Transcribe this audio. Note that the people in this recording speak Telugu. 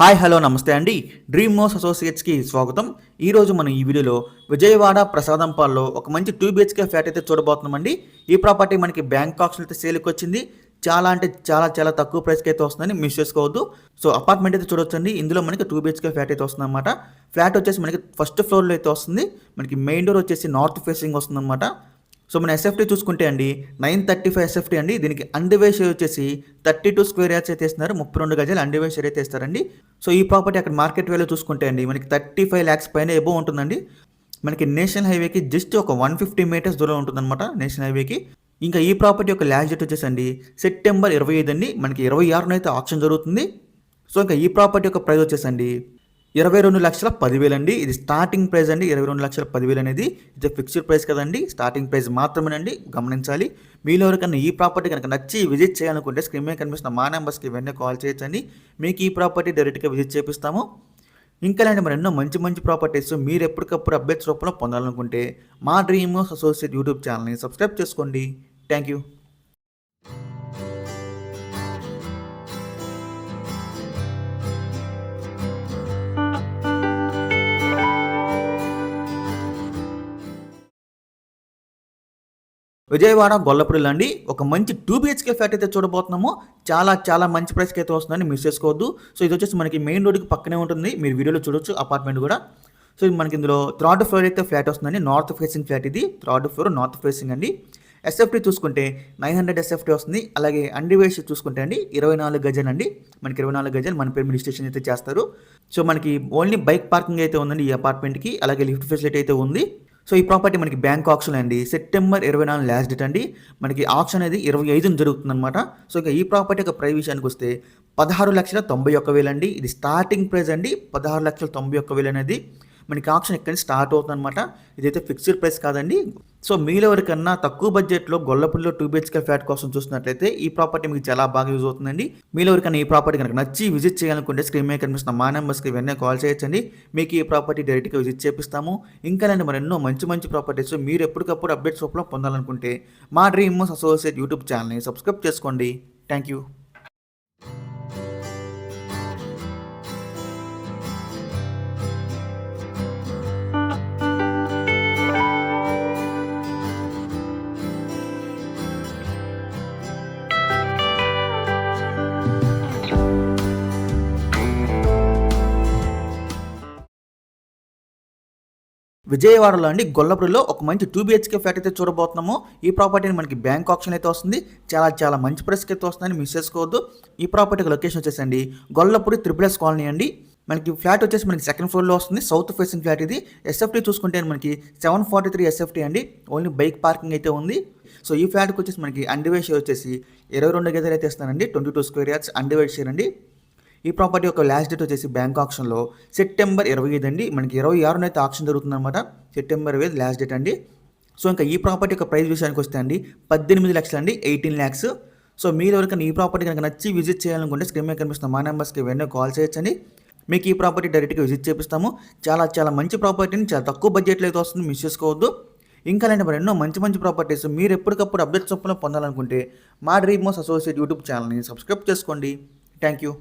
హాయ్ హలో నమస్తే అండి. డ్రీమ్ మోస్ అసోసియేట్స్కి స్వాగతం. ఈరోజు మనం ఈ వీడియోలో విజయవాడ ప్రసాదంపాల్లో ఒక మంచి టూ బిహెచ్కే ఫ్లాట్ అయితే చూడబోతున్నామండి. ఈ ప్రాపర్టీ మనకి బ్యాంకాక్స్లో అయితే సేల్కి వచ్చింది. చాలా అంటే చాలా చాలా తక్కువ ప్రైస్కి అయితే వస్తుందని మిస్ చేసుకోవద్దు. సో అపార్ట్మెంట్ అయితే చూడొచ్చండి. ఇందులో మనకి టూ బిహెచ్కే ఫ్లాట్ అయితే వస్తుంది అనమాట ఫ్లాట్ వచ్చేసి మనకి ఫస్ట్ ఫ్లోర్లో అయితే వస్తుంది. మనకి మెయిన్ డోర్ వచ్చేసి నార్త్ ఫేసింగ్ వస్తుందన్నమాట. సో మన ఎస్ఎఫ్టీ చూసుకుంటే అండి నైన్ థర్టీ ఫైవ్ ఎస్ఎఫ్టీ అండి. దీనికి అండివే వచ్చేసి థర్టీ టూ స్క్వేర్ యార్డ్స్ అయితే ఇస్తున్నారు ముప్పై రెండు గజాలు అండివే అయితే ఇస్తారండి సో ఈ ప్రాపర్టీ అక్కడ మార్కెట్ వాల్యూ చూసుకుంటే అండి మనకి థర్టీ ఫైవ్ ల్యాక్స్ పైన ఎబో ఉంటుందండి. మనకి నేషనల్ హైవేకి జస్ట్ ఒక వన్ ఫిఫ్టీ మీటర్స్ దూరం ఉంటుందన్నమాట నేషనల్ హైవేకి ఇంకా ఈ ప్రాపర్టీ యొక్క ల్యాష్ డేట్ వచ్చేసండి సెప్టెంబర్ ఇరవై ఐదు అండి. మనకి ఇరవై ఆరున అయితే ఆప్షన్ జరుగుతుంది. సో ఇంకా ఈ ప్రాపర్టీ యొక్క ప్రైస్ వచ్చేసండి ఇరవై రెండు లక్షల పదివేలు అండి. ఇది స్టార్టింగ్ ప్రైస్ అండి. ఇరవై రెండు లక్షల పదివేలు అనేది ఇది ఫిక్స్డ్ ప్రైస్ కదండి. స్టార్టింగ్ ప్రైస్ మాత్రమేనండి. గమనించాలి. మీలో ఎవరికైనా ఈ ప్రాపర్టీ కనుక నచ్చి విజిట్ చేయాలనుకుంటే స్క్రీన్ మీద కనిపిస్తున్న మా నెంబర్స్కి వెంటనే కాల్ చేయొచ్చండి. మీకు ఈ ప్రాపర్టీ డైరెక్ట్గా విజిట్ చేపిస్తాము. ఇంకా ఇలాంటి మరి ఎన్నో మంచి మంచి ప్రాపర్టీస్ మీరు ఎప్పటికప్పుడు అప్డేట్స్ రూపంలో పొందాలనుకుంటే మా డ్రీమ్ అసోసియేట్ యూట్యూబ్ ఛానల్ని సబ్స్క్రైబ్ చేసుకోండి. థ్యాంక్ యూ విజయవాడ గొల్లపూడిలో అండి ఒక మంచి టూ బిహెచ్కే ఫ్లాట్ అయితే చూడబోతున్నాము. చాలా చాలా మంచి ప్రైస్కి అయితే వస్తుందని మిస్ చేసుకోవద్దు. సో ఇది వచ్చేసి మనకి మెయిన్ రోడ్కి పక్కనే ఉంటుంది. మీరు వీడియోలో చూడొచ్చు అపార్ట్మెంట్ కూడా. సో ఇది మనకి ఇందులో థర్డ్ ఫ్లోర్ అయితే ఫ్లాట్ వస్తుందండి. నార్త్ ఫేసింగ్ ఫ్లాట్ ఇది. థర్డ్ ఫ్లోర్ నార్త్ ఫేసింగ్ అండి. ఎస్ఎఫ్టీ చూసుకుంటే నైన్ హండ్రెడ్ ఎస్ఎఫ్టీ వస్తుంది. అలాగే అండివేస్ చూసుకుంటే అండి ఇరవై నాలుగు గజాలు అండి. మనకి ఇరవై నాలుగు గజాలు మన పేరు రిజిస్ట్రేషన్ అయితే చేస్తారు. సో మనకి ఓన్లీ బైక్ పార్కింగ్ అయితే ఉందండి ఈ అపార్ట్మెంట్కి అలాగే లిఫ్ట్ ఫెసిలిటీ అయితే ఉంది. సో ఈ ప్రాపర్టీ మనకి బ్యాంక్ ఆప్షన్ అండి. సెప్టెంబర్ ఇరవై నాలుగు లాస్ట్ డేట్ అండి. మనకి ఆప్షన్ అనేది ఇరవై ఐదున జరుగుతుంది అనమాట సో ఇక ఈ ప్రాపర్టీ యొక్క ప్రైస్ విషయానికి వస్తే పదహారు లక్షల తొంభై ఒక్క వేలు అండి ఇది స్టార్టింగ్ ప్రైస్ అండి. పదహారు లక్షల తొంభై ఒక్క వేలు అనేది మనకి ఆప్షన్ ఎక్కడి స్టార్ట్ అవుతుంది అనమాట ఇదైతే ఫిక్స్డ్ ప్రైస్ కాదండి. సో మీలో ఎవరికన్నా తక్కువ బడ్జెట్లో గొల్లపల్లిలో టూ బిహెచ్కే ఫ్లాట్ కోసం చూసినట్లయితే ఈ ప్రాపర్టీ మీకు చాలా బాగా యూజ్ అవుతుందండి. మీలో ఎవరికైనా ఈ ప్రాపర్టీ కనుక నచ్చి విజిట్ చేయాలనుకుంటే స్క్రీన్ మీద కనిపిస్తున్న మా నెంబర్స్కి వెంటనే కాల్ చేయొచ్చండి. మీకు ఈ ప్రాపర్టీ డైరెక్ట్గా విజిట్ చేపిస్తాము. ఇంకా లేని మరి ఎన్నో మంచి మంచి ప్రాపర్టీస్ మీరు ఎప్పటికప్పుడు అప్డేట్స్ రూపంలో పొందాలనుకుంటే మా డ్రీమ్ అసోసియేట్ యూట్యూబ్ ఛానల్ని సబ్స్క్రైబ్ చేసుకోండి. థ్యాంక్ యూ విజయవాడలో అండి గొల్లపురిలో ఒక మంచి టూ బిహెచ్కే ఫ్లాట్ అయితే చూడబోతున్నాము. ఈ ప్రాపర్టీని మనకి బ్యాంక్ ఆప్షన్ అయితే వస్తుంది. చాలా చాలా మంచి ప్రైస్కి అయితే వస్తుందని మిస్ చేసుకోవద్దు. ఈ ప్రాపర్టీకి లొకేషన్ వచ్చేసండి గొల్లపురి త్రిపుల్ ఎస్ కాలనీ అండి. మనకి ఫ్లాట్ వచ్చేసి మనకి సెకండ్ ఫ్లోర్లో వస్తుంది సౌత్ ఫేసింగ్ ఫ్లాట్ ఇది. ఎస్ఎఫ్టీ చూసుకుంటే మనకి సెవెన్ ఫార్టీ త్రీ ఎస్ఎఫ్టీ అండి. ఓన్లీ బైక్ పార్కింగ్ అయితే ఉంది. సో ఈ ఫ్లాట్కి వచ్చేసి మనకి అండివైడ్ షేర్ వచ్చేసి ఇరవై రెండు గదులు అయితే ఇస్తానండి. Twenty two square yards undivided share అండి. ఈ ప్రాపర్టీ యొక్క లాస్ట్ డేట్ వచ్చేసి బ్యాంక్ ఆప్షన్లో సెప్టెంబర్ ఇరవై ఐదు అండి. మనకి ఇరవై ఆరున అయితే ఆప్షన్ జరుగుతుంది అనమాట సెప్టెంబర్ ఇరవై లాస్ట్ డేట్ అండి. సో ఇంకా ఈ ప్రాపర్టీ యొక్క ప్రైస్ విషయానికి వస్తే అండి పద్దెనిమిది లక్షలు అండి ఎయిటీన్ ల్యాక్స్. సో మీరు ఎవరికైనా ఈ ప్రాపర్టీ కనుక నచ్చి విజిట్ చేయాలనుకుంటే స్క్రీన్ మీద కనిపిస్తున్న మా నెంబర్స్కి వెంటనే కాల్ చేయొచ్చండి. మీకు ఈ ప్రాపర్టీ డైరెక్ట్గా విజిట్ చేపిస్తాము. చాలా చాలా మంచి ప్రాపర్టీని చాలా తక్కువ బడ్జెట్లో అయితే వస్తుంది మిస్ చేసుకోవద్దు. ఇంకా అలాంటి మరి ఎన్నో మంచి మంచి ప్రాపర్టీస్ మీరు ఎప్పటికప్పుడు అప్డేట్ చొప్పున పొందాలనుకుంటే మా డ్రీమ్ మోస్ అసోసియేట్ యూట్యూబ్ ఛానల్ని సబ్స్క్రైబ్ చేసుకోండి. Thank you.